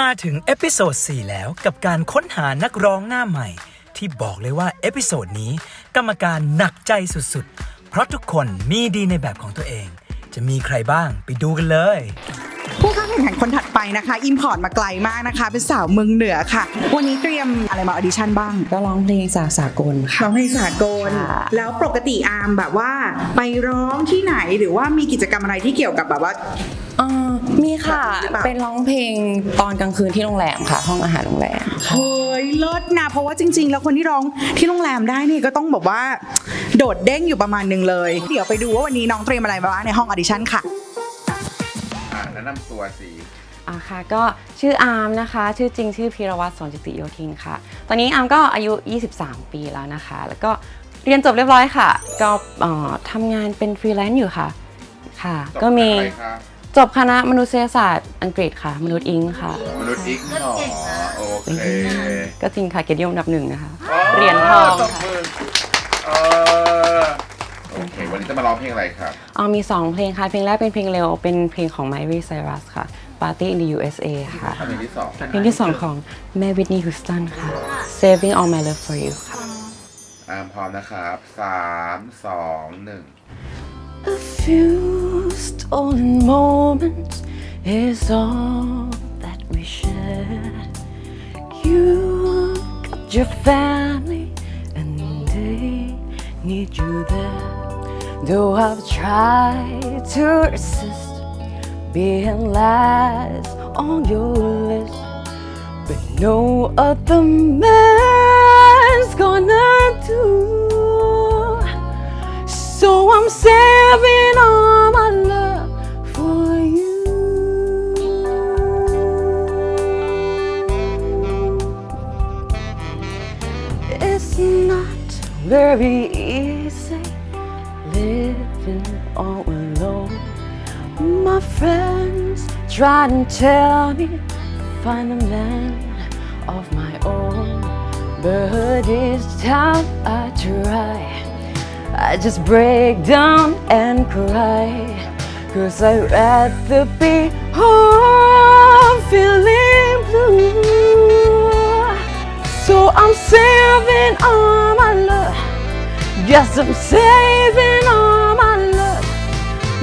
มาถึงเอพิโซด4แล้วกับการค้นหานักร้องหน้าใหม่ ที่บอกเลยว่าเอพิโซดนี้กรรมการหนักใจสุดๆ เพราะทุกคนมีดีในแบบของตัวเอง จะมีใครบ้างไปดูกันเลย ผู้เข้าแข่งขันคนถัดไปนะคะอิมพอร์ตมาไกลมากนะคะ เป็นสาวเมืองเหนือค่ะ วันนี้เตรียมอะไรมาออดิชั่นบ้างก็ร้องเพลงสากสากลค่ะร้องเพลงสากล ค่ะ แล้วปกติอาร์มแบบว่า ไปร้องที่ไหนหรือว่ามีกิจกรรมอะไรที่เกี่ยวกับแบบว่า เอ่อ มีค่ะ หรือเปล่า เป็นร้องเพลงตอนกลางคืนที่โรงแรมค่ะ ห้องอาหารโรงแรมค่ะเฮ้ยเลิศนะเพราะว่าจริง ๆ แล้วคนที่ร้องที่โรงแรมได้นี่ก็ต้องแบบว่า โดดเด้งอยู่ประมาณหนึ่งเลย เดี๋ยวไปดูว่าวันนี้น้องเตรียมอะไรมาบ้างในห้องออดิชั่นค่ะ อ่าแนะนำตัวสิอ่าค่ะก็ชื่ออาร์มนะคะ ชื่อจริงชื่อพีรวัตรสอนจิติโยธินค่ะ ตอนนี้อาร์มก็อายุ 23 ปีแล้วนะคะ แล้วก็เรียนจบเรียบร้อยค่ะ ก็เอ่อทำงานเป็นฟรีแลนซ์อยู่ค่ะค่ะ จบก็มีอะไรคะ จบคณะมนุษยศาสตร์อังกฤษค่ะ มนุษย์อิงค่ะ มนุษย์อิกหนอโอเคก็จริงค่ะเกียรตินิยมอันดับหนึ่งนะคะ เหรียญทองตบค่ะ มือเออโอเค วันนี้จะมาร้องเพลงอะไรครับ เอามี 2 เพลงค่ะ เพลงแรกเป็นเพลงเร็ว เป็นเพลงของ Miley Cyrus ค่ะ Party in the USA ค่ะ เพลงที่สองเพลงที่ 2 ของแม่ Whitney Houston ค่ะ Saving All My Love for You ค่ะ อ่าพร้อมนะครับสามสองหนึ่ง A few stolen moments is all that we share. You got your family and they need you there. Though I've tried to resist being last on your list, but no other man's gonna do. So I'm saving all my love for you. It's not very easy living all alone. My friends try and tell me find a man of my own, but each time I try. I just break down and cry. Cause I'd rather be home feeling blue. So I'm saving all my love. Yes, I'm saving all my love.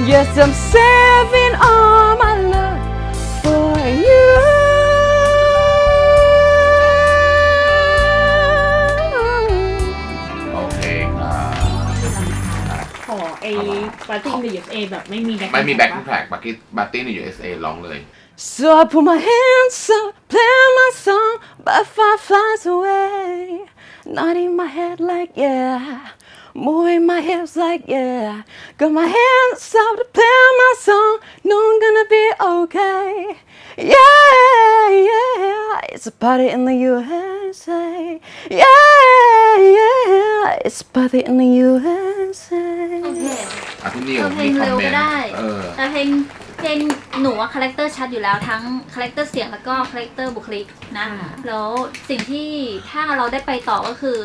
Yes, I'm saving all my love ไอ้ปาร์ตี้ใน USA แบบไม่มีแบ็ค ไม่มีแบ็คแทร็กบักกี้บัตตี้ใน USA ร้องเลย So I put my hands up, play my song, but far flies away. Nodding my head like yeah, Moving my hips like yeah. Got my hands up to play my song, know I'm gonna be okay. Yeah, yeah, it's a party in the USA. Yeah, yeah, it's a party in the USA. โอเคอะพี่นิวเอาเพลมีงคอมเร็วเมก็นต์ได้เออ แต่เพลงเพลงหนูว่าคาแรคเตอร์ชัดอยู่แล้วทั้งคาแรคเตอร์เสียงแล้วก็คาแรคเตอร์บุคลิกนะแล้วสิ่งที่ถ้าเราได้ไปต่อก็คือ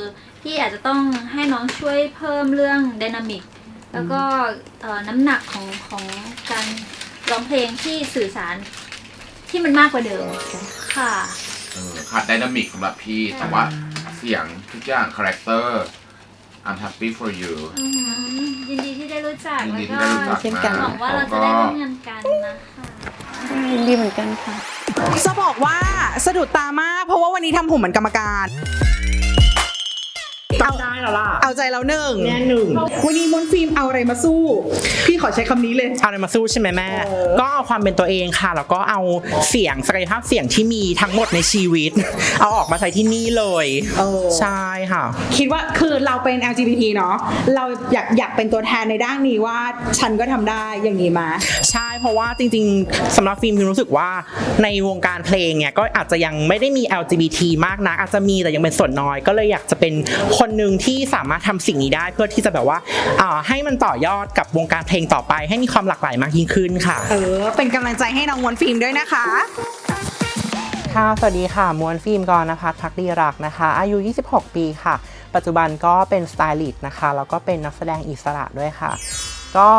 พี่อาจจะต้องให้น้องช่วยเพิ่มเรื่องดินามิกแล้วก็เอ่อน้ำหนักของของการร้องเพลงที่สื่อสารที่มันมากกว่าเดิมค่ะ เออขาดไดนามิกสำหรับพี่แต่ว่าเสียงทุกอย่างคาแรคเตอร์ I'm happy for you อืมยินดีที่ได้รู้จักยินแล้วดีก็ที่ได้รู้จักเช่นกันมาหวังว่าเราจะได้ร่วมงานกันนะคะ ยินดีเหมือนกันค่ะ จะบอกว่าสะดุดตามากเพราะว่าวันนี้ทำผมเหมือนกรรมการ ต้องได้แล้วล่ะ เอาใจเราหนึ่งแน่หนึ่งวันนี้มนต์ฟิล์มเอาอะไรมาสู้ พี่ขอใช้คำนี้เลย เอาอะไรมาสู้ใช่ไหมแม่ก็เอาความเป็นตัวเองค่ะ แล้วก็เอาเสียงศักยภาพเสียงที่มีทั้งหมดในชีวิต เอาออกมาใช้ที่นี่เลย เออ ใช่ค่ะ คิดว่าคือเราเป็น LGBT เนาะเราอยากอยากเป็นตัวแทนในด้านนี้ว่าฉันก็ทำได้อย่างนี้มา ใช่เพราะว่าจริงๆสำหรับฟิล์มฟิล์มรู้สึกว่าในวงการเพลงเนี่ยก็อาจจะยังไม่ได้มี LGBT มากนะอาจจะมีแต่ยังเป็นส่วนน้อย ก็เลยอยากจะเป็นคนหนึ่งที่สามารถทำสิ่งนี้ได้เพื่อที่จะแบบว่าอ่าให้มันต่อยอดกับวงการเพลงต่อไป ให้มีความหลากหลายมากยิ่งขึ้นค่ะ เออ เป็นกำลังใจให้น้องมนต์ฟิล์มด้วยนะคะค่ะสวัสดีค่ะ มวลฟิล์มกรณพัฒน์พักดีรักนะคะ อายุ 26 ปีค่ะ ปัจจุบันก็เป็นสไตลิสต์นะคะ แล้วก็เป็นนักแสดงอิสระด้วยค่ะ ก็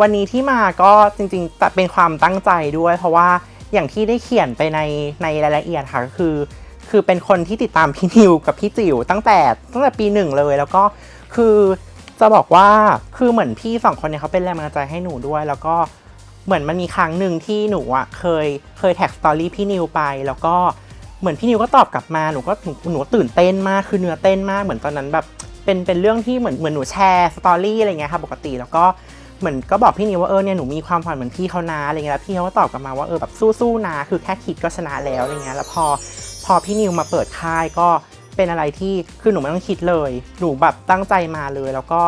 วันนี้ที่มาก็จริงๆแต่เป็นความตั้งใจด้วย เพราะว่าอย่างที่ได้เขียนไปในในรายละเอียดค่ะก็คือ คือเป็นคนที่ติดตามพี่นิวกับพี่จิ๋วตั้งแต่ตั้งแต่ปีหนึ่งเลยแล้วก็คือจะบอกว่าคือเหมือนพี่สองคนเนี่ยเขาเป็นแรงบันดาลใจให้หนูด้วย แล้วก็เหมือนมันมีครั้งหนึ่งที่หนูอะเคยเคยแท็กสตอรี่พี่นิวไป แล้วก็เหมือนพี่นิวก็ตอบกลับมาหนูก็หนูหนูตื่นเต้นมากคือเนื้อเต้นมากเหมือนตอนนั้นแบบเป็นเป็นเรื่องที่เหมือนเหมือนหนูแชร์สตอรี่อะไรเงี้ยค่ะปกติแล้วก็เหมือนก็บอกพี่นิวว่าเออเนี่ยหนูมีความฝันเหมือนพี่เขานะอะไรเงี้ยแล้วพี่เขาก็ตอบกลับมาว่าเออแบบสู้ๆนะคือแค่คิดก็ชนะแล้วอะไรเงี้ยแล้วพอพ อพี่นิวมาเปิดค่ายก็เป็นอะไรที่คือหนูไม่ต้องคิดเลย หนูแบบตั้งใจมาเลย แล้วก็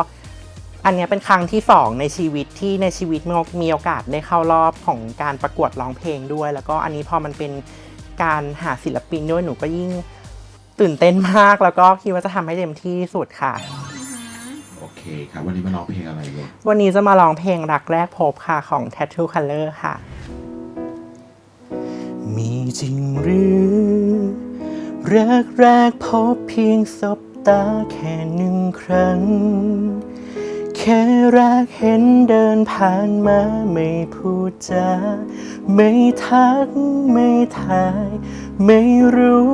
อันเนี้ยเป็นครั้งที่สองในชีวิตที่ในชีวิตมีมีโอกาสได้เข้ารอบของการประกวดร้องเพลงด้วย แล้วก็อันนี้พอมันเป็นการหาศิลปินด้วยหนูก็ยิ่งตื่นเต้นมากแล้วก็คิดว่าจะทำให้เต็มที่ที่สุดค่ะโอเคครับวันนี้มาร้องเพลงอะไรลูกวันนี้จะมาร้องเพลงรักแรกพบค่ะของ Tattoo Color ค่ะ มีจริงหรือ รักแรกพบเพียงสบตาแค่หนึ่งครั้ง แค่รักเห็นเดินผ่านมาไม่พูดจา ไม่ทักไม่ทาย ไม่รู้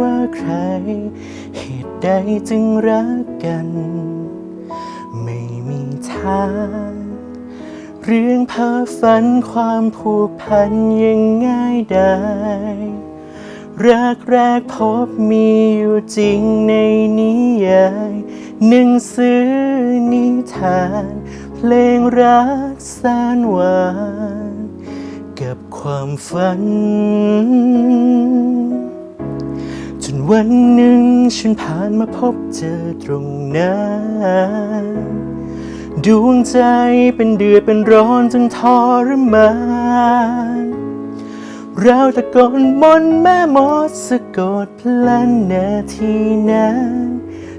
ว่าใคร เหตุใดจึงรักกัน ไม่มีทางเรื่องเพ้อฝันความผูกพันยังง่ายได้ รักแรกพบมีอยู่จริงในนิยายหนังสือนิทาน เพลงรักแสนหวานกับความฝัน จนวันหนึ่งฉันผ่านมาพบเจอตรงนั้นดวงใจเป็นเดือดเป็นร้อนจนทรมาน ราตะโกนมนต์แม่มดสะกดพลันนาทีนั้น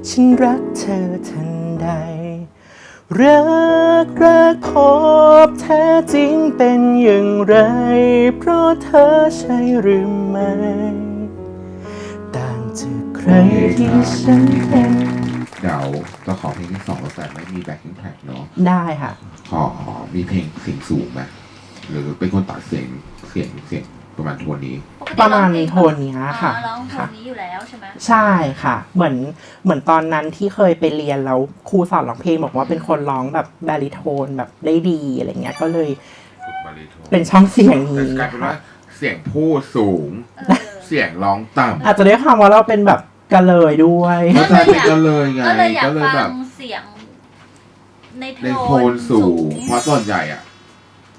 ฉันรักเธอทันใด รักรักพบแท้จริงเป็นอย่างไร เพราะเธอใช่หรือไม่ต่างจากใครที่ฉันเป็นเดี๋ยวจะขอเพลงที่สองแล้วแต่ไม่มีแบ็คกิ้งแท็กเนาะได้ค่ะขอขอมีเพลงเสียงสูงไหมหรือเป็นคนตัดเสียงเสียงเสียง ประมาณโทนนี้ปกติประมาณองเพลงโทนเนี้ยค่ะอ๋อร้องโทค่ะนนี้อยู่แล้วใช่ไหมใช่ค่ะ เหมือนเหมือนตอนนั้นที่เคยไปเรียนแล้วครูสอนร้องเพลงบอกว่าเป็นคนร้องแบบบาริโทนแบบได้ดีอะไรเงี้ยก็เลยฝึกบาริโทนเป็นช่องเสียงแต่นี้กลายเป็นค่ะว่าเสียงพูดสูงเออเสียงร้องต่ำอาจจะด้วยความว่าเราเป็นแบบกันเลยด้วยเข้าใจเป็นกันเลยไงก็เลยอยากก็เลยฟัแบงบเสียงในในโทนสูง เพราะส่วนใหญ่อะ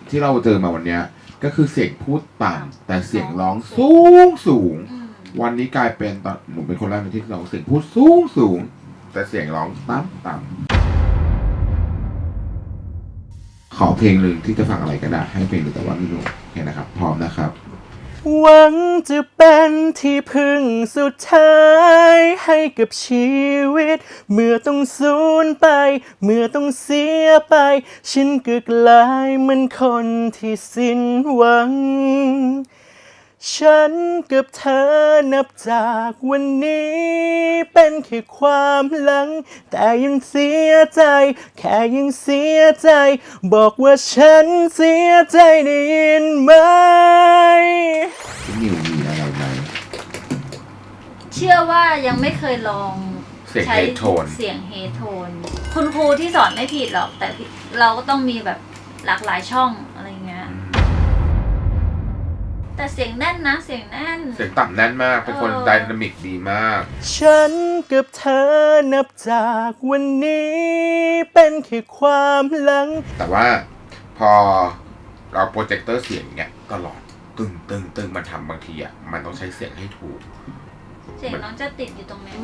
ที่เราเจอมาวันเนี้ย ก็คือเสียงพูดต่ำแต่เสียงร้องสูงสูงอืมวันนี้กลายเป็นตอนหนูเป็นคนแรกในที่เราเสียงพูดสูงสูง แต่เสียงร้องต่ำต่ำขอเพลงหนึ่งที่จะฟังอะไรก็ได้ให้เพลงหนึ่งแต่ว่าไม่รู้โอเคนะครับ พร้อมนะครับ หวังจะเป็นที่พึ่งสุดท้ายให้กับชีวิต เมื่อต้องสูญไป เมื่อต้องเสียไป ฉันก็กลายเหมือนคนที่สิ้นหวัง ฉันกับเธอนับจากวันนี้เป็นแค่ความหลัง แต่ยังเสียใจ แค่ยังเสียใจ บอกว่าฉันเสียใจได้ยินไหมพี่นิวมีอะไรไหม เชื่อว่ายังไม่เคยลองเสียงใช้เฮดโทนเสียงเฮดโทน คุณครูที่สอนไม่ผิดหรอก แต่เราก็ต้องมีแบบหลากหลายช่องอะไรเงี้ย แต่เสียงแน่นนะ เสียงแน่น เสียงต่ำแน่นมาก เป็นคนเออ ไดนามิกดีมาก ฉันกับเธอนับจากวันนี้ เป็นแค่ความหลัง แต่ว่าพอเราโปรเจคเตอร์เสียงเนี่ยตลอดตึงตึงตึงมันทำบางทีอะ มันต้องใช้เสียงให้ถูก เสียงน้องจะติดอยู่ตรงนี้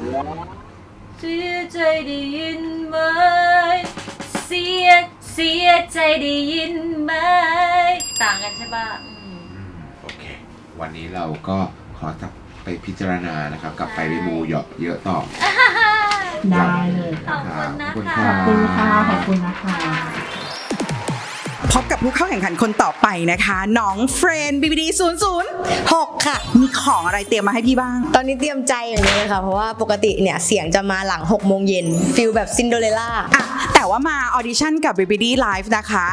เสียใจได้ยินไหมเสียเสียใจได้ยินไหมต่างกันใช่ป่ะอืมอืม โอเค วันนี้เราก็ขอจับไปพิจารณานะครับ กลับไปรีมูเยอะเยอะต่อ ได้เลย ขอบคุณนะขอบคุณคะครับขอบคุณนะคะขอบคุณนะคะ พพบกับผู้เข้าแข่งขันคนต่อไปนะคะ น้องเฟรนบีบีดีศูนย์ศูนย์6ค่ะ มีของอะไรเตรียมมาให้พี่บ้าง ตอนนี้เตรียมใจอย่างนี้เลยค่ะ เพราะว่าปกติเนี่ยเสียงจะมาหลัง6โมงเย็นฟิลแบบซินโดเรลล่าอะแต่ว่ามาออดิชั่นกับ b ิ b ดีไลฟ์นะคะ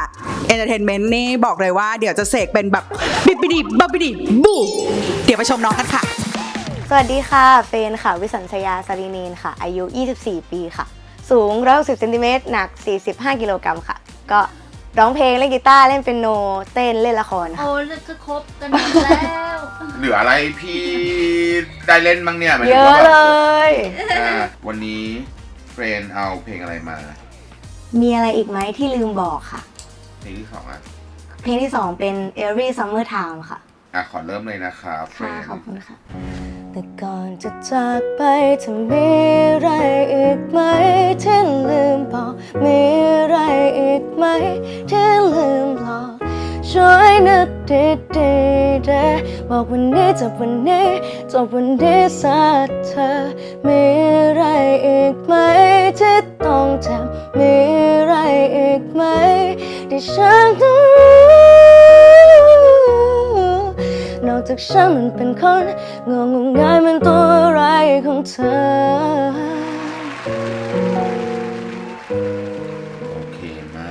เอนเตอร์เทนเมนต์นี่บอกเลยว่าเดี๋ยวจะเสกเป็นแบบบิบิดีบับบิดีบูเดี๋ยวไปชมน้องกันค่ะ สวัสดีค่ะเฟนค่ะ วิสัญชยาสารีเนนค่ะ อายุ 24 ปีค่ะ สูง160เซนติเมตรหนัก 45 กิโลกรัมค่ะ ก็ ร้องเพลงเล่นกีตาร์เล่นเปียโนเต้นเล่นละครค่ะ โอ้แล้วก็ครบกันหมดแล้วเหลืออะไรพี่ได้เล่นบ้างเนี่ยหมายเยถึงอะว่าเลแบบยอ่าวันนี้เฟรนเอาเพลงอะไรมามีอะไรอีกไหมที่ลืมบอกค่ะ เพลงที่สองอะเพลงที่ 2 เป็น Every Summer Time ค่ะ อะขอเริ่มเลยนะครับเฟรค่ะนขอบคุณค่ะ แต่ก่อนจะจากไปเธอมีอะไรอีกไหมที่ลืมบอกมีอะไรอีกไหมที่ลืมบอกช่วยนึกดีๆเด้บอกวันนี้จบวันนี้จบวันนี้สักเธอมีอะไรอีกไหมที่ต้องจำมีอะไรอีกไหมที่ฉันต้องรู้ นอกจากฉันมันเป็นคนงงงงายมันตัวอะไรของเธอโอเคมา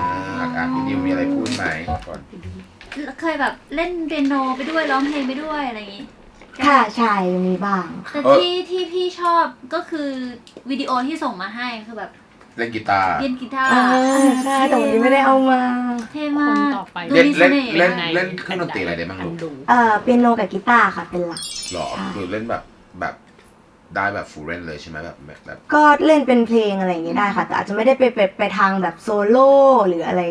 กอะพี่นิวมีอะไรพูดไหมก่อน เคยแบบเล่นเปียโนไปด้วยร้องเพลงไปด้วยอะไรอย่างงี้ค่ะใช่มีบ้าง แต่ที่ที่พี่ชอบก็คือวิดีโอที่ส่งมาให้คือแบบ เล่นกีตาร์ เล่นกีตาร์อ่าใช่แต่วันนี้ไม่ได้เอามา เท่คมานก ต่อไปดูเล่นมีเสเล่นน่ห์เล่นในเล่นเครื่องดนตรีอะไรได้บ้างลูกดูเอ่อเปียโนกับกีตาร์ค่ะเป็นหลัก หรอใช่คือเล่นแบบแบบได้แบบฟูลเรนเลยใช่ไหมแบบแบบแบบก็เล่นเป็นเพลงอะไรอย่างเงี้ยได้ค่ะ แต่อาจจะไม่ได้ไปไปไปทางแบบโซโล่หรืออะไร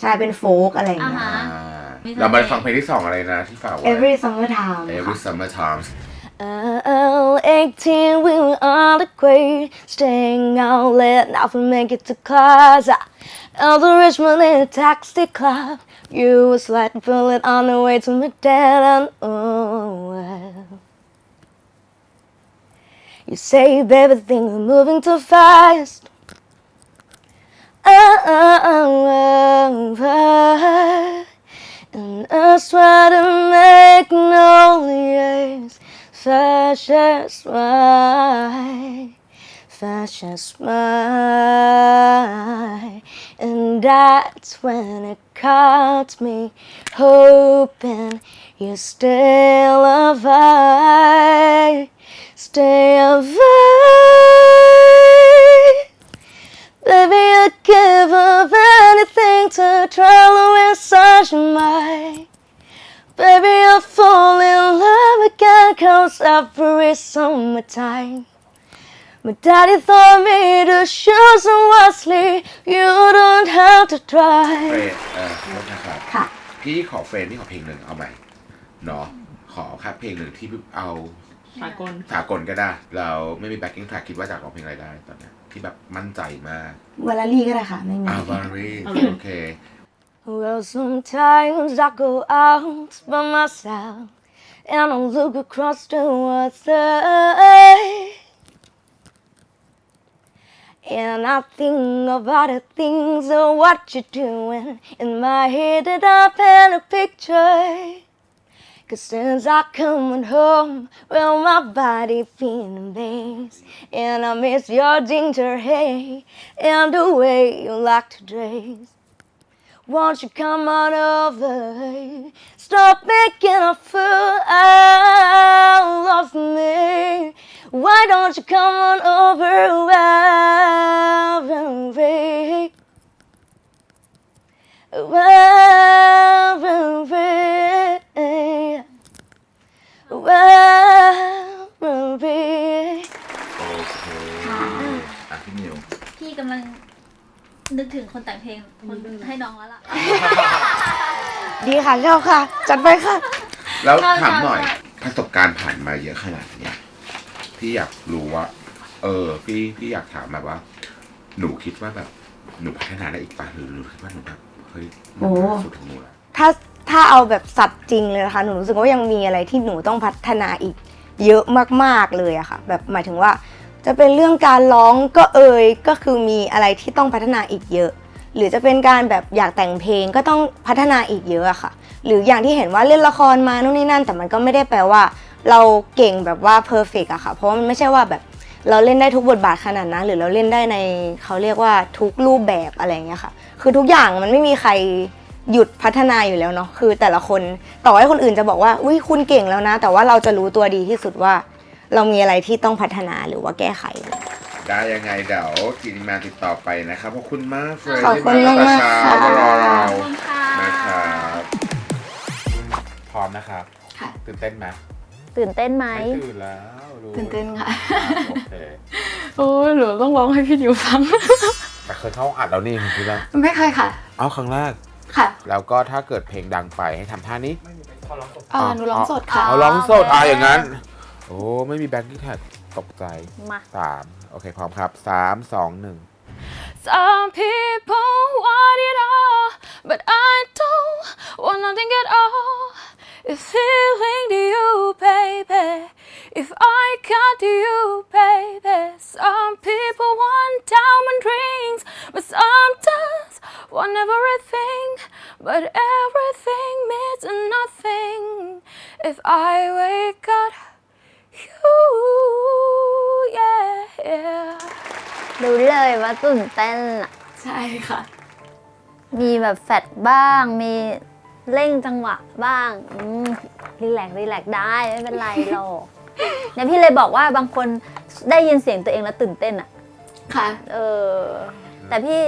ใช่เป็นโฟกอะไรอย่างอ่าเงี้ยฮะอ่ามีเสน่ห์เรามาฟังเพลงที่สองอะไรนะที่ฝากไว้ Every Summer Time Every ค่ะ Summer Times Oh, 18, we were on the grade, staying out late, now we make it to class. All the Richmond in a taxi club, you was like bullet on the way to my dad, and oh, well. You say, baby, think we're moving too fast. Oh, oh, oh, oh, oh. and I try to make no noise, such as mine, such as mine. And that's when it caught me, hoping you're still alive, stay alive. Baby, I'd give up anything to to win such a mind. Baby, I fall in love again cause every summertime. My daddy taught me to choose wisely. You don't have to เฟร try. นเออโทษนะครับ ค่ะ พี่ขอเฟรนพี่ขอเพลงหนึ่งเอาใหม่เนาะขอครับเพลงหนึ่งที่เอาสากลสากลก็ได้ เราไม่มี backing track คิดว่าจะร้องเพลงอะไรได้ตอนเนี้ยที่แบบมั่นใจมากวาลาลี่ก็ได้ค่ะ ไม่มีอ่าวารีโอเค Well, sometimes I go out by myself and I look across the water. And I think about the things of what you're doing. In my head, that I paint a picture. Cause since I coming home, well, my body feeling amazed. And I miss your ginger hair and the way you like to dress. Won't you come on over? Stop making a fool out of me. Why don't you come on over? Over Over โนึกถึงคนแต่งเพลงคนให้น้องแล้วล่ะ ดีค่ะชอบค่ะ จัดไปค่ะ แล้วใช่ถามหน่อยใช่ประสบการณ์ผ่านมาเยอะขนาดเนี้ยพี่อยากรู้ว่า เออ พี่พี่อยากถามแบบว่า หนูคิดว่าแบบ หนูพัฒนาได้อีกป่ะหรือหนูคิดว่าหนูแบบเฮ้ยมันโอ้สุดของหนูแล้วถ้าถ้าเอาแบบสัตว์จริงเลยนะคะหนูรู้สึกว่ายังมีอะไรที่หนูต้องพัฒนาอีก เยอะมากๆเลยอะค่ะ แบบหมายถึงว่า จะเป็นเรื่องการร้องก็เอ่ยก็คือมีอะไรที่ต้องพัฒนาอีกเยอะ หรือจะเป็นการแบบอยากแต่งเพลงก็ต้องพัฒนาอีกเยอะอะค่ะ หรืออย่างที่เห็นว่าเล่นละครมานู่นนี่นั่น แต่มันก็ไม่ได้แปลว่า เราเก่งแบบว่าเพอร์เฟกอะค่ะ เพราะว่ามันไม่ใช่ว่าแบบเราเล่นได้ทุกบทบาทขนาดนั้นหรือเราเล่นได้ในเขาเรียกว่าทุกรูปแบบอะไรเงี้ยค่ะ คือทุกอย่างมันไม่มีใครหยุดพัฒนาอยู่แล้วเนาะคือแต่ละคนต่อให้คนอื่นจะบอกว่าอุ้ยคุณเก่งแล้วนะ แต่ว่าเราจะรู้ตัวดีที่สุดว่า เรามีอะไรที่ต้องพัฒนาหรือว่าแก้ไข ได้ยังไงเดี๋ยวทีมงานติดต่อไปนะครับขอบคุณมากเฟยขอบคุณที่มากๆตั้งแต่ค่ะ เช้มารอเราขอบคุณค่ะ นะครับพร้อมนะครับ ค่ะ ตื่นเต้นไหมตื่นเต้นไหม ไม่ตื่นแล้วรู้ตื่นเต้นค่ะโอเคโอ้ยหนูต้องร้องให้พี่ดิวฟัง แต่เคยเข้าอัดแล้วนี่คุณพี่ละไม่เคยค่ะ เอาครั้งแรก ค่ะแล้วก็ถ้าเกิดเพลงดังไปให้ทำท่านี้อ่าหนูร้องสดค่ะ เอาร้องสดอะอย่างนั้น โอ้ไม่มีแบ็คกิ้งแท็กตกใจ มา สามโอเคพร้อมครับสามสองหนึ่ง Some people want it all, but I don't want nothing at all. It's feeling to you, baby. If I got to you, baby. Some people want diamond rings, but some just want everything. But everything means nothing if I wake up you, yeah, yeah. รู้เลยว่าตื่นเต้นอะใช่ค่ะ มีแบบแฟดบ้าง มีเร่งจังหวะบ้างอืมรีแลกซ์รีแลกซ์ได้ ไม่เป็นไรหรอกเนี่ยพี่เลยบอกว่าบางคนได้ยินเสียงตัวเองแล้วตื่นเต้นอะค่ะ เออ แต่พี่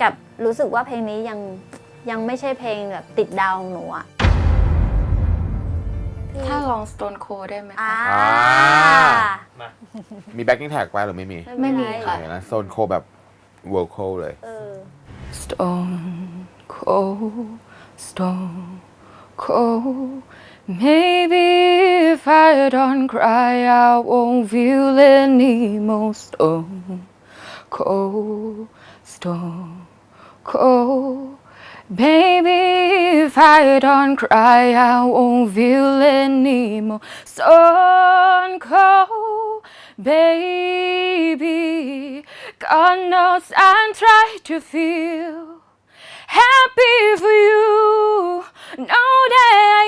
กลับรู้สึกว่าเพลงนี้ยังยังไม่ใช่เพลงแบบติดดาวของหนูอะพี่ ถ้าลอง Stone Cold ได้ไหมอ่าคะ อ่ามีแบ็คกิ้งแท็กไปหรือไม่มีไม่มีเป็นรค่ะโอเคนะโซนโคแบบ world โคเลย เออ Stone cold, stone cold. Maybe if I don't cry, I won't feel any more. Stone cold, stone cold. Baby, if I don't cry, I won't feel any more. Stone cold, baby. God knows I try to feel happy for you. Know that I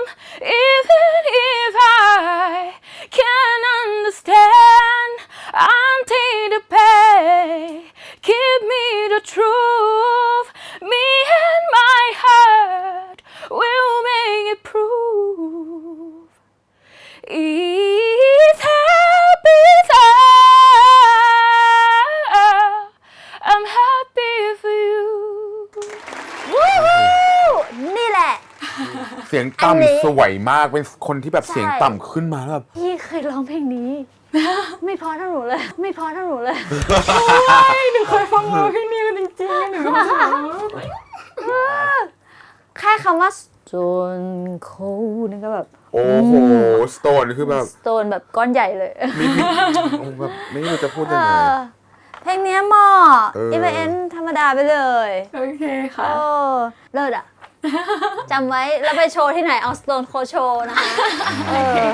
am, สียงอันนี้ต่ำสวยมากเป็นคนที่แบบใช่เสียงต่ำขึ้นมาแล้วแบบพี่เคยร้องเพลงนี้ ไม่เพอเท่าหนูเลย ไม่เพอเท่าหนูเลย หนูเคยฟังมาพี่นิวจริงๆหนูก็รู้สึกว่าแค่คำว่าจนโคนี่ก็แบบโอ้โหสโตนคือแบบสโตนแบบก้อนใหญ่เลย มีมีโอ้แบบไม่รู้จะพูดยังไง เออเพลงเนี้ยเหมาะเออ อีเวนธรรมดาไปเลย โอเคค่ะ โอ้เลิศอะ จำไว้แล้วไปโชว์ที่ไหนเอาสโตนโคโชว์นะคะเออ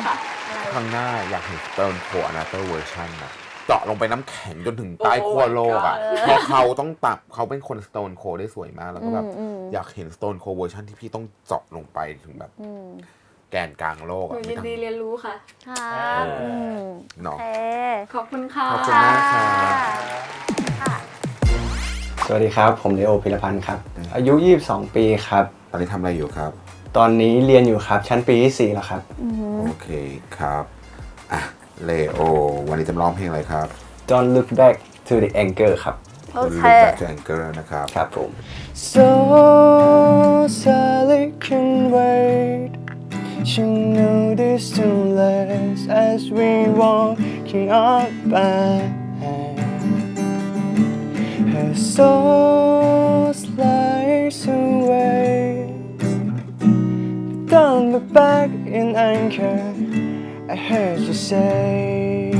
ครั้งหน้าอยากเห็นสโตนโคอนาเตอร์เวอร์ชันนะเจาะลงไปน้ำแข็งจนถึงใต้ขั้วโลกอะเพราะเขาต้องตับเขาเป็นคนสโตนโคได้สวยมาก แล้วก็แบบอยากเห็นสโตนโคเวอร์ชันที่พี่ต้องเจาะลงไปถึงแบบแกนกลางโลกหนูอะยินดีเรียนรู้ค่ะ ครับอืมเนาะโอเคขอบคุณค่ะ ขอบคุณมากครับ สวัสดีครับ ผมเลโอพิรพันธ์ครับ อายุ 22 ปีครับ ตอนนี้ทำอะไรอยู่ครับ ตอนนี้เรียนอยู่ครับชั้นปีที่4แล้วครับ โอเคครับ อะ เลโอ วันนี้จะมาร้องเพลงอะไรครับ Don't look back to the anger ครับ โอเค Look Back to Anchor นะครับ ครับผม So Sally can wait You know this to last as we walking up back Her soul slides away Don't look back in anger I heard you say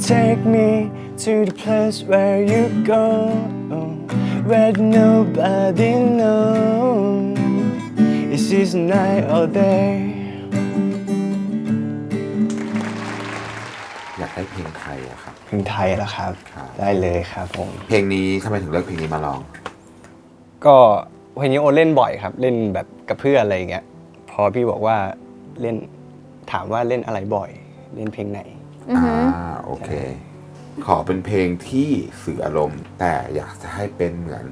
Take me to the place where you go, where nobody knows. It's this night or day? ได้เพลงไทยอะครับ เพลงไทยแล้วครับ ครับ ได้เลยครับผม เพลงนี้ทำไมถึงเลือกเพลงนี้มาร้อง ก็เพลงนี้โอเล่นบ่อยครับ เล่นแบบกับเพื่อนอะไรอย่างเงี้ยพอพี่บอกว่าเล่นถามว่าเล่นอะไรบ่อย เล่นเพลงไหน อือหืออ่าโอเค ขอเป็นเพลงที่สื่ออารมณ์ แต่อยากจะให้เป็นเหมือน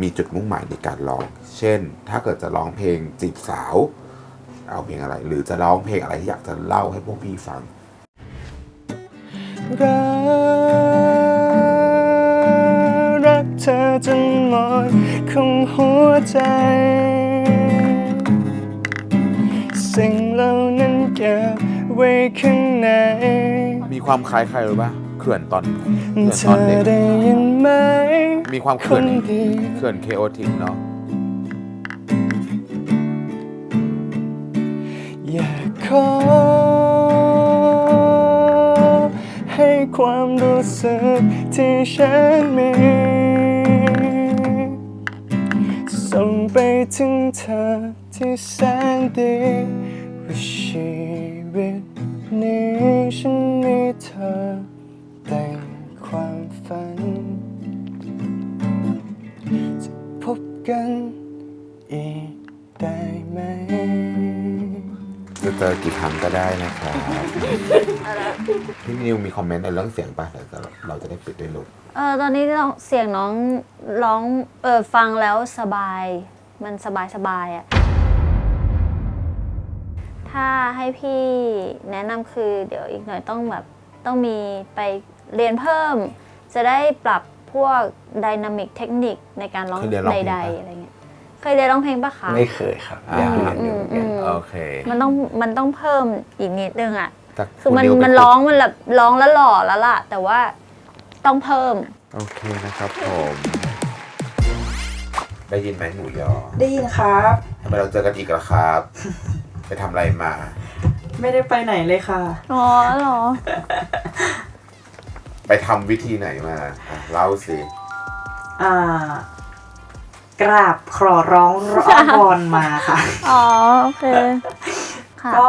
มีจุดมุ่งหมายในการร้อง เช่น ถ้าเกิดจะร้องเพลงจีบสาว เอาเพลงอะไร หรือจะร้องเพลงอะไรที่อยากจะเล่าให้พวกพี่ฟัง รักรักเธอจนหมดของหัวใจ สิ่งเหล่านั้นเก็บไว้ข้างใน มีความคล้ายใครรู้ป่ะเขื่อนตอนเขื่อนเธตอนอเด็ก ได้ยินไหม มีความคเขื่อนนดี เขื่อนเคโอทิกเนาะอยากขอ ให้ความรู้สึกที่ฉันมีส่งไปถึงเธอที่แสนดีว่าชีวิตนี้ฉันมีเธอแต่ความฝัน จะพบกัน เจอกี่ครั้งก็ได้นะครับพี่นิวมีคอมเมนต์ในเรื่องเสียงป่ะเดี๋ยวเราจะได้ปิดด้วยลูกเออตอนนี้ร้องเสียงน้องร้องเออฟังแล้วสบาย มันสบายสบายอะถ้าให้พี่แนะนำคือเดี๋ยวอีกหน่อยต้องแบบต้องมีไปเรียนเพิ่ม จะได้ปรับพวกดินามิกเทคนิคในการร้องเคยเรียนร้องเพลงใดปะ ๆอะไรเงี้ยเคยเรียนร้องเพลงปะคะ ไม่เคยครับอยากเรียนอยู่เหมือนกันอืม โอเคมันต้องมันต้องเพิ่มอีกนิดนึงอะแต่คือมันณวเป็มันร้องมันแบบร้องแล้วหล่อแล้วล่ะ แต่ว่าต้องเพิ่ม โอเคนะครับผมได้ยินไหมหมูยอได้ยินครับ ทำไมเราเจอกันอีกล่ะครับ ไปทำอะไรมา ไม่ได้ไปไหนเลยค่ะ อ๋อเหรอ ไปทำวิธีไหนมาอะเล่าสิ อ่า กราบขอร้องร้องวอนมาค่ะ อ๋อโอเคค่ะก็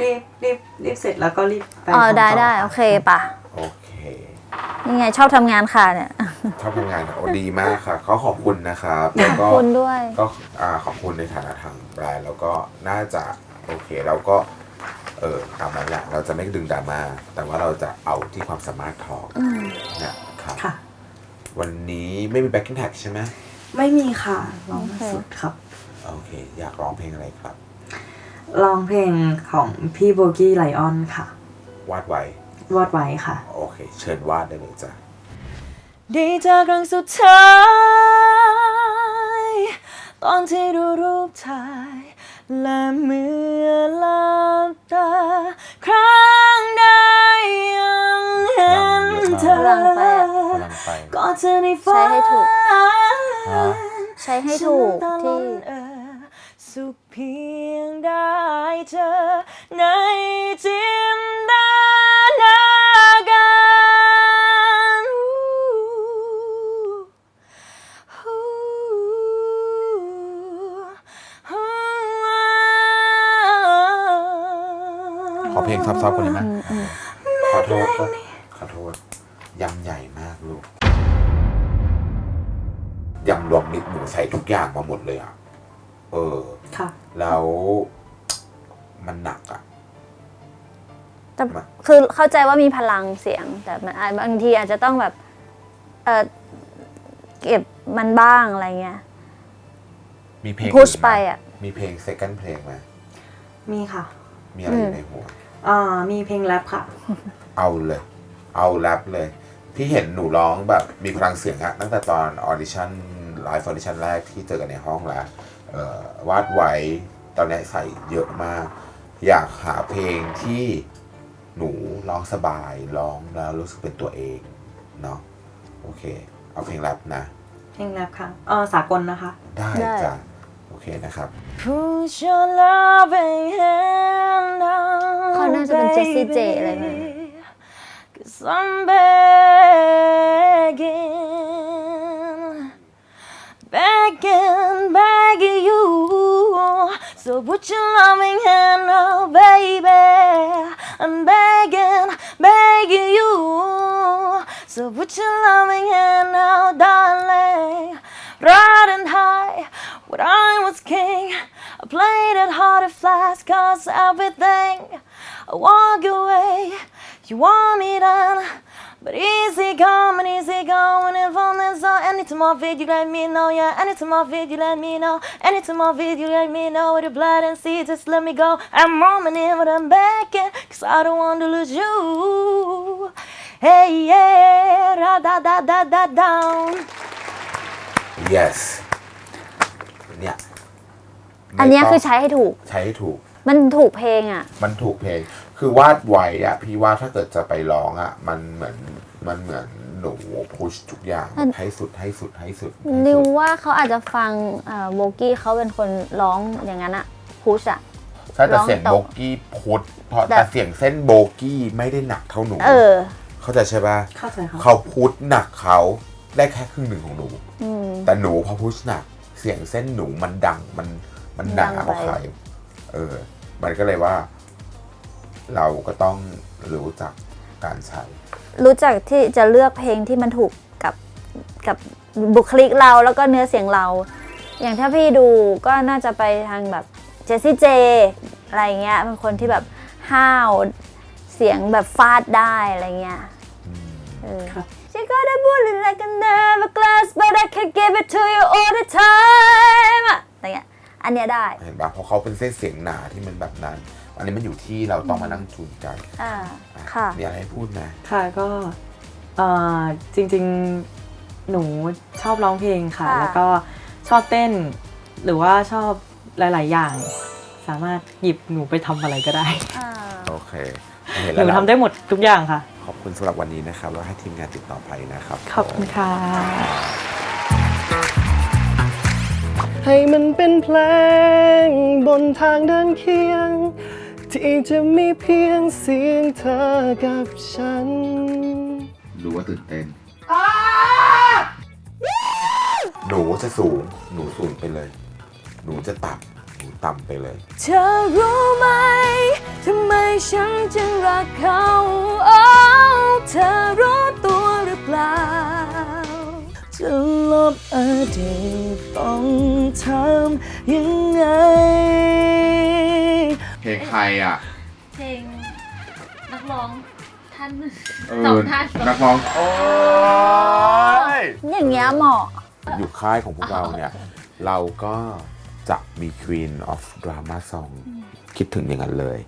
รีบรีบรีบเสร็จแล้วก็รีบไปอ๋อได้ทำต่ได้โอเคป่ะโอเคนี่ไงชอบทำงานค่ะเนี่ยชอบทำงานโอ้ดีมากค่ะเขาขอบคุณนะครับขแล้วอบก็คุณด้วย ก็อ่าขอบคุณในฐานะทางแบรนด์แล้วก็น่าจะโอเคเราก็เออตามนั้นแหละเราจะไม่ดึงดราม่าแต่ว่าเราจะเอาที่ความสามารถทองอืมนะครับค่ะ วันนี้ไม่มีแบ็กกิ้งแท็กใช่ไหม ไม่มีค่ะร้องโอเคสุดครับ โอเค อยากร้องเพลงอะไรครับ ร้องเพลงของพี่โบกี้ไลออนค่ะ วาดไว้วอดไว้ค่ะ โอเค เชิญวาดได้เลยจ้ะได้เจอครั้งสุดท้าย ตอนที่ดูรูปถ่าย และเมื่อหลับตา ครั้งใดยังเห็นเธอ พลังไปอะกำลังไปก็เธอในฝันใช้ให้ถูก ฮะใช้ให้ถูกที่สุขเพียงได้เจอในจินตนาการขอเพลงซับๆคนนี้ไหมขอโทษก็ขอโทษยำใหญ่มากลูก ยำรวมมิตรหมูใส่ทุกอย่างมาหมดเลยอะ เออ ค่ะ แล้วมันหนักอะ แต่คือเข้าใจว่ามีพลังเสียง แต่มันอาจบางทีอาจจะต้องแบบเออเก็บมันบ้างอะไรเงี้ย มีเพลงพุชอื่นหมไปอะ มีเพลง second เพลงไหมมีค่ะมีอะไรอยู่ในหัว อ่ามีเพลงแรปค่ะ เอาเลย เอาแรปเลยพี่เห็นหนูร้องแบบมีพลังเสียงอะตั้งแต่ตอนออดิชั่น ไลฟ์ออดิชั่นแรกที่เจอกันในห้องแล้วเอ่อวาดไว้ตอนนี้ใส่เยอะมาก อยากหาเพลงที่หนูร้องสบายร้องแล้วรู้สึกเป็นตัวเองเนาะโอเค เอาเพลงแรปนะ เพลงแรปค่ะเออสากลนะคะ ได้ได้จ้ะโอเคนะครับ Put your loving hand on เขาน่าจะเป็นเจสซี่เจอะไรแบบ baby. Cause I'm begging, So put your loving hand on, baby. I'm begging, begging you. So put your loving hand out, darling. Riding high when I was king. I played it hard at flash, cause everything. I walk away, you want me done. But easy come and easy going if on this song. Anytime I vid, you let me know, yeah. Anytime I vid, you let me know. Anytime I vid, you let me know. With the blood and see, just let me go. I'm roaming in, but I'm back in. Cause I don't want to lose you. Hey, yeah, da da da da da down. yes เนี่ย อันเนี้ยคือใช้ให้ถูก ใช้ให้ถูก มันถูกเพลงอ่ะ มันถูกเพลง คือวาดไว้อะพี่ว่าถ้าเกิดจะไปร้องอะมันเหมือนมันเหมือนหนูพุชทุกอย่างมัน ให้สุดให้สุดให้สุดนิวว่าเขาอาจจะฟังโบกี้เขาเป็นคนร้องอย่างนั้นอะพุชอะ ใช่แต่เสียงร้องโบตกกี้พุชเพราะแต่ แต่เสียงเส้นโบกี้ไม่ได้หนักเท่าหนู เออ เข้าใจใช่ปะเข้าใจค่ะเขาพุชหนักเขาได้แค่ครึ่งหนึ่งของหนู อืม แต่หนูพอพุชหนัก เสียงเส้นหนูมันดังมันมันหนาดังกว่าไปใครเออ มันก็เลยว่า เราก็ต้องรู้จักการใช้ รู้จักที่จะเลือกเพลงที่มันถูกกับกับบุคลิกเราแล้วก็เนื้อเสียงเรา อย่างถ้าพี่ดูก็น่าจะไปทางแบบเจสซี่เจอะไรเงี้ยเป็นคนที่แบบห้าวเสียงแบบฟาดได้อะไรเงี้ยเออ She got a bullet like a never glass but I can give it to you all the time อะอะไรเงี้ยอันเนี้ยได้ เห็นปะเพราะเขาเป็นเส้นเสียงหนาที่มันแบบนั้น อันนี้มันอยู่ที่เราต้องมานั่งจูนกันอ่าอะค่ะ มีอะไรให้พูดไหมค่ะก็เอ่อจริงๆหนูชอบร้องเพลงค่ะ ค่ะ แล้วก็ชอบเต้น หรือว่าชอบหลาย ๆ อย่าง สามารถหยิบหนูไปทำอะไรก็ได้ อ่า โอเคเห็นหแล้วนูล่ะทำได้หมดทุกอย่างค่ะ ขอบคุณสำหรับวันนี้นะครับแล้วให้ทีมงานติดต่อไปนะครับขอบคุณค่ะ ให้มันเป็นเพลงบนทางเดินเคียง ที่จะมีเพียงเสียงเธอกับฉันรู้ว่าตื่นเต้น หนูจะสูง หนูสูงไปเลย หนูจะต่ำหนูต่ำไปเลย เธอรู้ไหมทำไมฉันจึงรักเขาโอ้เธอรู้ตัวหรือเปล่า จะลบอดีตต้องทำยังไงเพ ลงใครอะ เพลงนักร้องท่านหนึ่งเอสองอท่านนักร้อง โอ้ย อย่างเงี้ยเหมาะ อยู่ค่ายของพวกเราเนี่ย เราก็จะมี Queen of Drama Song คิดถึงอย่างนั้นเลย